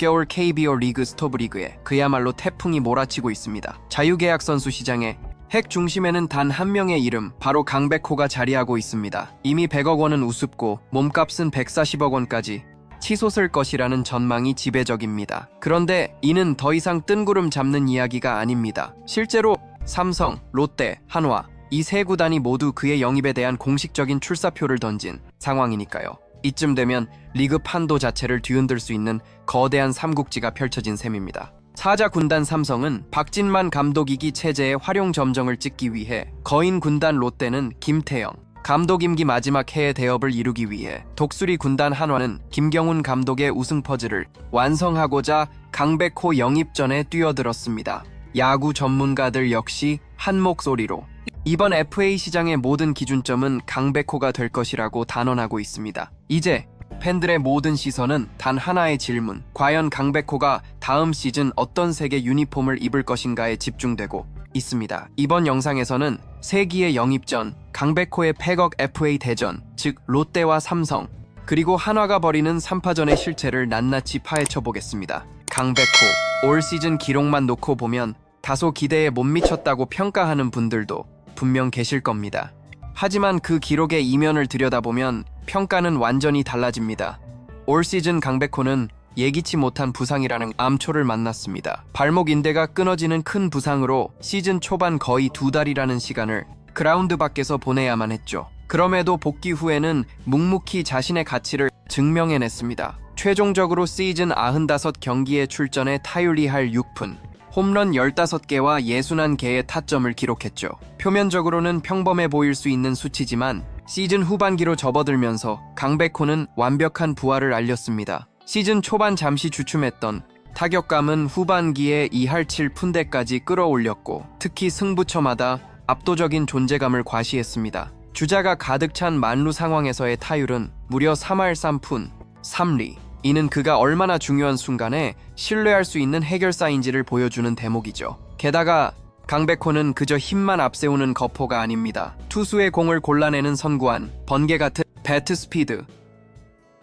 올겨울 KBO 리그 스토브 리그에 그야말로 태풍이 몰아치고 있습니다. 자유계약 선수 시장에 핵 중심에는 단 한 명의 이름, 바로 강백호가 자리하고 있습니다. 이미 100억 원은 우습고 몸값은 140억 원까지 치솟을 것이라는 전망이 지배적입니다. 그런데 이는 더 이상 뜬구름 잡는 이야기가 아닙니다. 실제로 삼성, 롯데, 한화 이 세 구단이 모두 그의 영입에 대한 공식적인 출사표를 던진 상황이니까요. 이쯤 되면 리그 판도 자체를 뒤흔들 수 있는 거대한 삼국지가 펼쳐진 셈입니다. 사자 군단 삼성은 박진만 감독 이기 체제의 활용 점정을 찍기 위해 거인 군단 롯데는 김태형, 감독 임기 마지막 해의 대업을 이루기 위해 독수리 군단 한화는 김경훈 감독의 우승 퍼즐을 완성하고자 강백호 영입전에 뛰어들었습니다. 야구 전문가들 역시 한 목소리로 이번 FA 시장의 모든 기준점은 강백호가 될 것이라고 단언하고 있습니다. 이제 팬들의 모든 시선은 단 하나의 질문. 과연 강백호가 다음 시즌 어떤 색의 유니폼을 입을 것인가에 집중되고 있습니다. 이번 영상에서는 세기의 영입 전, 강백호의 팩억 FA 대전, 즉 롯데와 삼성, 그리고 한화가 벌이는 3파전의 실체를 낱낱이 파헤쳐 보겠습니다. 강백호, 올 시즌 기록만 놓고 보면 다소 기대에 못 미쳤다고 평가하는 분들도 분명 계실 겁니다. 하지만 그 기록의 이면을 들여다보면 평가는 완전히 달라집니다. 올 시즌 강백호는 예기치 못한 부상이라는 암초를 만났습니다. 발목 인대가 끊어지는 큰 부상으로 시즌 초반 거의 두 달이라는 시간을 그라운드 밖에서 보내야만 했죠. 그럼에도 복귀 후에는 묵묵히 자신의 가치를 증명해냈습니다. 최종적으로 시즌 95경기에 출전해 타율리할 6푼, 홈런 15개와 61개의 타점을 기록했죠. 표면적으로는 평범해 보일 수 있는 수치지만 시즌 후반기로 접어들면서 강백호는 완벽한 부활을 알렸습니다. 시즌 초반 잠시 주춤했던 타격감은 후반기에 2할 7 푼대까지 끌어올렸고 특히 승부처마다 압도적인 존재감을 과시했습니다. 주자가 가득 찬 만루 상황에서의 타율은 무려 3할 3푼, 3리. 이는 그가 얼마나 중요한 순간에 신뢰할 수 있는 해결사인지를 보여주는 대목이죠. 게다가 강백호는 그저 힘만 앞세우는 거포가 아닙니다. 투수의 공을 골라내는 선구안, 번개 같은 배트 스피드,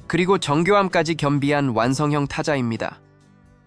그리고 정교함까지 겸비한 완성형 타자입니다.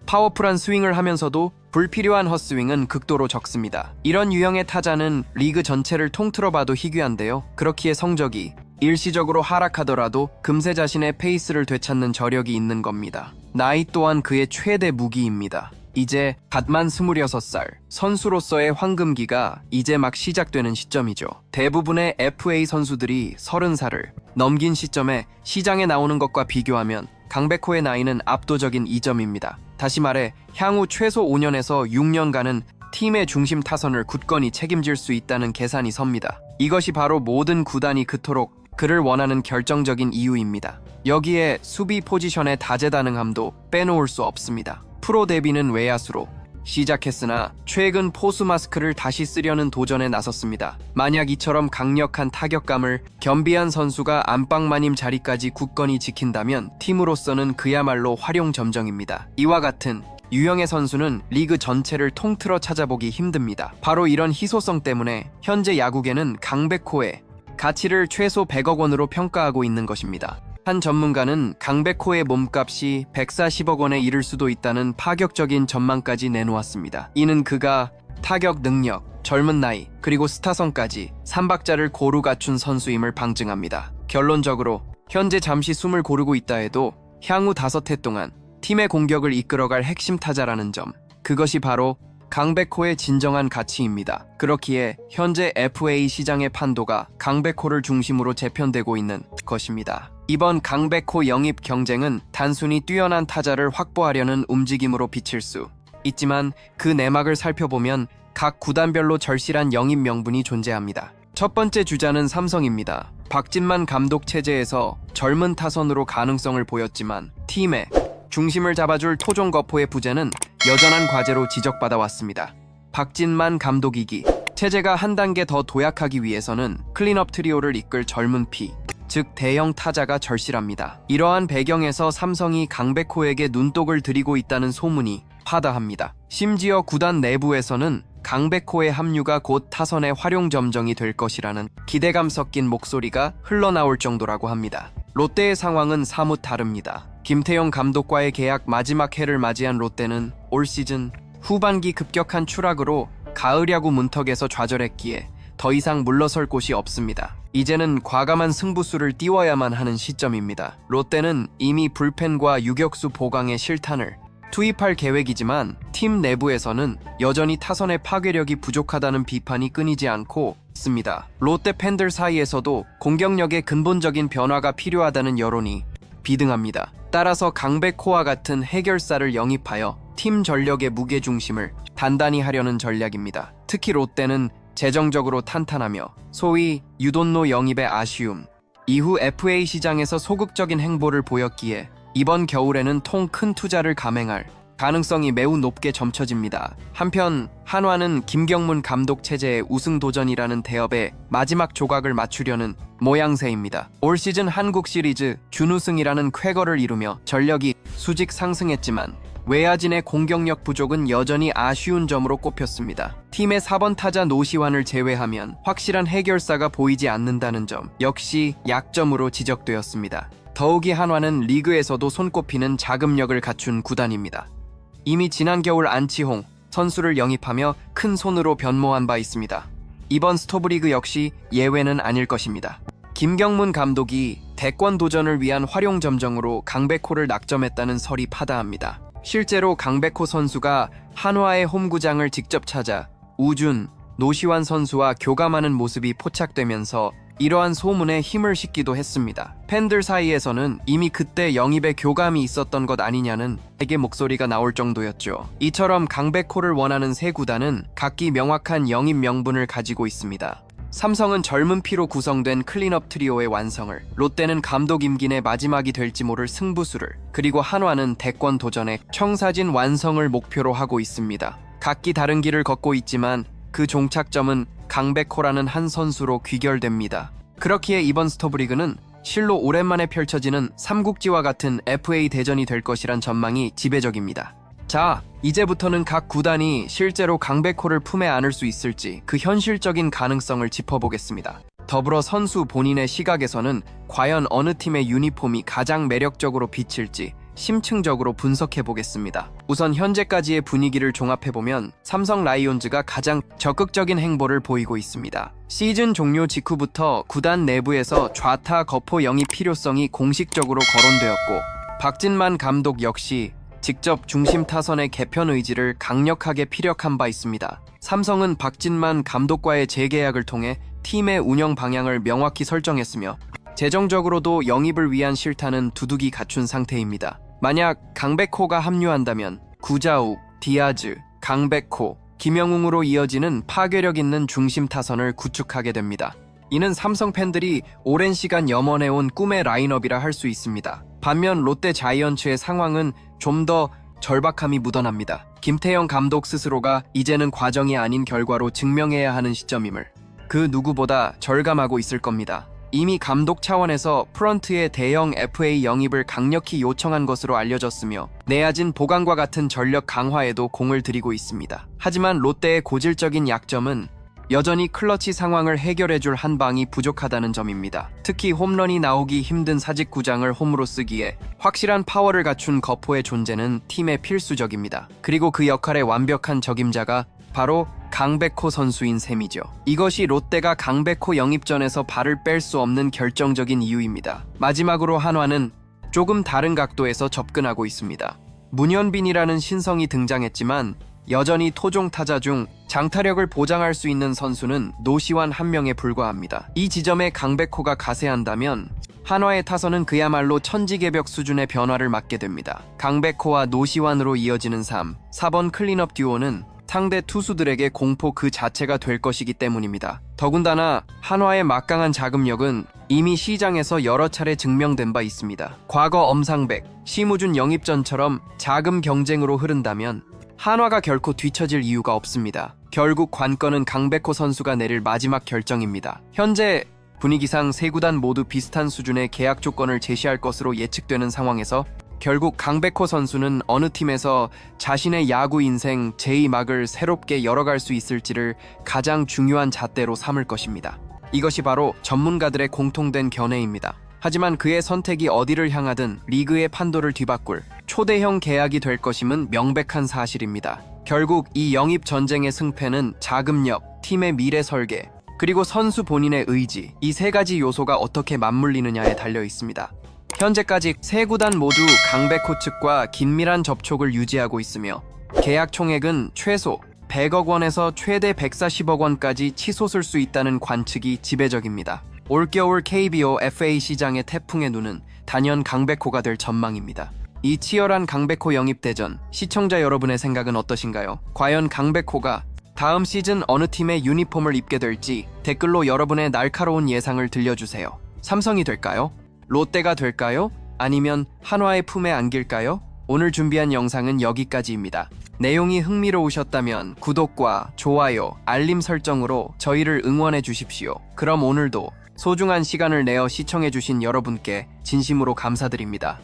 파워풀한 스윙을 하면서도 불필요한 헛스윙은 극도로 적습니다. 이런 유형의 타자는 리그 전체를 통틀어 봐도 희귀한데요. 그렇기에 성적이 일시적으로 하락하더라도 금세 자신의 페이스를 되찾는 저력이 있는 겁니다. 나이 또한 그의 최대 무기입니다. 이제 갓만 26살, 선수로서의 황금기가 이제 막 시작되는 시점이죠. 대부분의 FA 선수들이 30살을 넘긴 시점에 시장에 나오는 것과 비교하면 강백호의 나이는 압도적인 이점입니다. 다시 말해 향후 최소 5년에서 6년간은 팀의 중심 타선을 굳건히 책임질 수 있다는 계산이 섭니다. 이것이 바로 모든 구단이 그토록 그를 원하는 결정적인 이유입니다. 여기에 수비 포지션의 다재다능함도 빼놓을 수 없습니다. 프로 데뷔는 외야수로 시작했으나 최근 포수 마스크를 다시 쓰려는 도전에 나섰습니다. 만약 이처럼 강력한 타격감을 겸비한 선수가 안방 마님 자리까지 굳건히 지킨다면 팀으로서는 그야말로 활용점정입니다. 이와 같은 유형의 선수는 리그 전체를 통틀어 찾아보기 힘듭니다. 바로 이런 희소성 때문에 현재 야구계는 강백호의 가치를 최소 100억 원으로 평가하고 있는 것입니다. 한 전문가는 강백호의 몸값이 140억 원에 이를 수도 있다는 파격적인 전망까지 내놓았습니다. 이는 그가 타격 능력, 젊은 나이, 그리고 스타성까지 삼박자를 고루 갖춘 선수임을 방증합니다. 결론적으로 현재 잠시 숨을 고르고 있다 해도 향후 다섯 해 동안 팀의 공격을 이끌어갈 핵심 타자라는 점, 그것이 바로 강백호의 진정한 가치입니다. 그렇기에 현재 FA 시장의 판도가 강백호를 중심으로 재편되고 있는 것입니다. 이번 강백호 영입 경쟁은 단순히 뛰어난 타자를 확보하려는 움직임으로 비칠 수 있지만 그 내막을 살펴보면 각 구단별로 절실한 영입 명분이 존재합니다. 첫 번째 주자는 삼성입니다. 박진만 감독 체제에서 젊은 타선으로 가능성을 보였지만 팀의 중심을 잡아줄 토종 거포의 부재는 여전한 과제로 지적받아 왔습니다. 박진만 감독이기 체제가 한 단계 더 도약하기 위해서는 클린업 트리오를 이끌 젊은 피, 즉 대형 타자가 절실합니다. 이러한 배경에서 삼성이 강백호에게 눈독을 들이고 있다는 소문이 파다합니다. 심지어 구단 내부에서는 강백호의 합류가 곧 타선의 활용 점정이 될 것이라는 기대감 섞인 목소리가 흘러나올 정도라고 합니다. 롯데의 상황은 사뭇 다릅니다. 김태형 감독과의 계약 마지막 해를 맞이한 롯데는 올 시즌 후반기 급격한 추락으로 가을 야구 문턱에서 좌절했기에 더 이상 물러설 곳이 없습니다. 이제는 과감한 승부수를 띄워야만 하는 시점입니다. 롯데는 이미 불펜과 유격수 보강의 실탄을 투입할 계획이지만 팀 내부에서는 여전히 타선의 파괴력이 부족하다는 비판이 끊이지 않고 있습니다. 롯데 팬들 사이에서도 공격력의 근본적인 변화가 필요하다는 여론이 비등합니다. 따라서 강백호와 같은 해결사를 영입하여 팀 전력의 무게 중심을 단단히 하려는 전략입니다. 특히 롯데는 재정적으로 탄탄하며 소위 유돈노 영입의 아쉬움, 이후 FA 시장에서 소극적인 행보를 보였기에 이번 겨울에는 통 큰 투자를 감행할 가능성이 매우 높게 점쳐집니다. 한편 한화는 김경문 감독 체제의 우승 도전이라는 대업에 마지막 조각을 맞추려는 모양새입니다. 올 시즌 한국 시리즈 준우승이라는 쾌거를 이루며 전력이 수직 상승했지만 외야진의 공격력 부족은 여전히 아쉬운 점으로 꼽혔습니다. 팀의 4번 타자 노시환을 제외하면 확실한 해결사가 보이지 않는다는 점 역시 약점으로 지적되었습니다. 더욱이 한화는 리그에서도 손꼽히는 자금력을 갖춘 구단입니다. 이미 지난 겨울 안치홍 선수를 영입하며 큰 손으로 변모한 바 있습니다. 이번 스토브리그 역시 예외는 아닐 것입니다. 김경문 감독이 대권 도전을 위한 활용 점정으로 강백호를 낙점했다는 설이 파다합니다. 실제로 강백호 선수가 한화의 홈구장을 직접 찾아 우준, 노시환 선수와 교감하는 모습이 포착되면서 이러한 소문에 힘을 싣기도 했습니다. 팬들 사이에서는 이미 그때 영입에 교감이 있었던 것 아니냐는 에게 목소리가 나올 정도였죠. 이처럼 강백호를 원하는 세 구단은 각기 명확한 영입 명분을 가지고 있습니다. 삼성은 젊은 피로 구성된 클린업 트리오의 완성을, 롯데는 감독 임기내 마지막이 될지 모를 승부수를, 그리고 한화는 대권 도전의 청사진 완성을 목표로 하고 있습니다. 각기 다른 길을 걷고 있지만 그 종착점은 강백호라는 한 선수로 귀결됩니다. 그렇기에 이번 스토브리그는 실로 오랜만에 펼쳐지는 삼국지와 같은 FA 대전이 될 것이란 전망이 지배적입니다. 자, 이제부터는 각 구단이 실제로 강백호를 품에 안을 수 있을지 그 현실적인 가능성을 짚어보겠습니다. 더불어 선수 본인의 시각에서는 과연 어느 팀의 유니폼이 가장 매력적으로 비칠지 심층적으로 분석해 보겠습니다. 우선 현재까지의 분위기를 종합해 보면 삼성 라이온즈가 가장 적극적인 행보를 보이고 있습니다. 시즌 종료 직후부터 구단 내부에서 좌타 거포 영입 필요성이 공식적으로 거론되었고 박진만 감독 역시 직접 중심 타선의 개편 의지를 강력하게 피력한 바 있습니다. 삼성은 박진만 감독과의 재계약을 통해 팀의 운영 방향을 명확히 설정했으며 재정적으로도 영입을 위한 실탄은 두둑이 갖춘 상태입니다. 만약 강백호가 합류한다면 구자욱, 디아즈, 강백호, 김영웅으로 이어지는 파괴력 있는 중심 타선을 구축하게 됩니다. 이는 삼성 팬들이 오랜 시간 염원해온 꿈의 라인업이라 할 수 있습니다. 반면 롯데 자이언츠의 상황은 좀 더 절박함이 묻어납니다. 김태형 감독 스스로가 이제는 과정이 아닌 결과로 증명해야 하는 시점임을 그 누구보다 절감하고 있을 겁니다. 이미 감독 차원에서 프런트의 대형 FA 영입을 강력히 요청한 것으로 알려졌으며 내야진 보강과 같은 전력 강화에도 공을 들이고 있습니다. 하지만 롯데의 고질적인 약점은 여전히 클러치 상황을 해결해줄 한 방이 부족하다는 점입니다. 특히 홈런이 나오기 힘든 사직구장을 홈으로 쓰기에 확실한 파워를 갖춘 거포의 존재는 팀에 필수적입니다. 그리고 그 역할의 완벽한 적임자가 바로 강백호 선수인 셈이죠. 이것이 롯데가 강백호 영입전에서 발을 뺄 수 없는 결정적인 이유입니다. 마지막으로 한화는 조금 다른 각도에서 접근하고 있습니다. 문현빈이라는 신성이 등장했지만 여전히 토종 타자 중 장타력을 보장할 수 있는 선수는 노시환 한 명에 불과합니다. 이 지점에 강백호가 가세한다면 한화의 타선은 그야말로 천지개벽 수준의 변화를 맞게 됩니다. 강백호와 노시환으로 이어지는 3, 4번 클린업 듀오는 상대 투수들에게 공포 그 자체가 될 것이기 때문입니다. 더군다나 한화의 막강한 자금력은 이미 시장에서 여러 차례 증명된 바 있습니다. 과거 엄상백, 심우준 영입전처럼 자금 경쟁으로 흐른다면 한화가 결코 뒤처질 이유가 없습니다. 결국 관건은 강백호 선수가 내릴 마지막 결정입니다. 현재 분위기상 세 구단 모두 비슷한 수준의 계약 조건을 제시할 것으로 예측되는 상황에서 결국 강백호 선수는 어느 팀에서 자신의 야구 인생 제2막을 새롭게 열어갈 수 있을지를 가장 중요한 잣대로 삼을 것입니다. 이것이 바로 전문가들의 공통된 견해입니다. 하지만 그의 선택이 어디를 향하든 리그의 판도를 뒤바꿀 초대형 계약이 될 것임은 명백한 사실입니다. 결국 이 영입 전쟁의 승패는 자금력, 팀의 미래 설계, 그리고 선수 본인의 의지 이 세 가지 요소가 어떻게 맞물리느냐에 달려 있습니다. 현재까지 세 구단 모두 강백호 측과 긴밀한 접촉을 유지하고 있으며 계약 총액은 최소 100억 원에서 최대 140억 원까지 치솟을 수 있다는 관측이 지배적입니다. 올겨울 KBO FA 시장의 태풍의 눈은 단연 강백호가 될 전망입니다. 이 치열한 강백호 영입 대전 시청자 여러분의 생각은 어떠신가요? 과연 강백호가 다음 시즌 어느 팀의 유니폼을 입게 될지 댓글로 여러분의 날카로운 예상을 들려주세요. 삼성이 될까요? 롯데가 될까요? 아니면 한화의 품에 안길까요? 오늘 준비한 영상은 여기까지입니다. 내용이 흥미로우셨다면 구독과 좋아요, 알림 설정으로 저희를 응원해 주십시오. 그럼 오늘도 소중한 시간을 내어 시청해 주신 여러분께 진심으로 감사드립니다.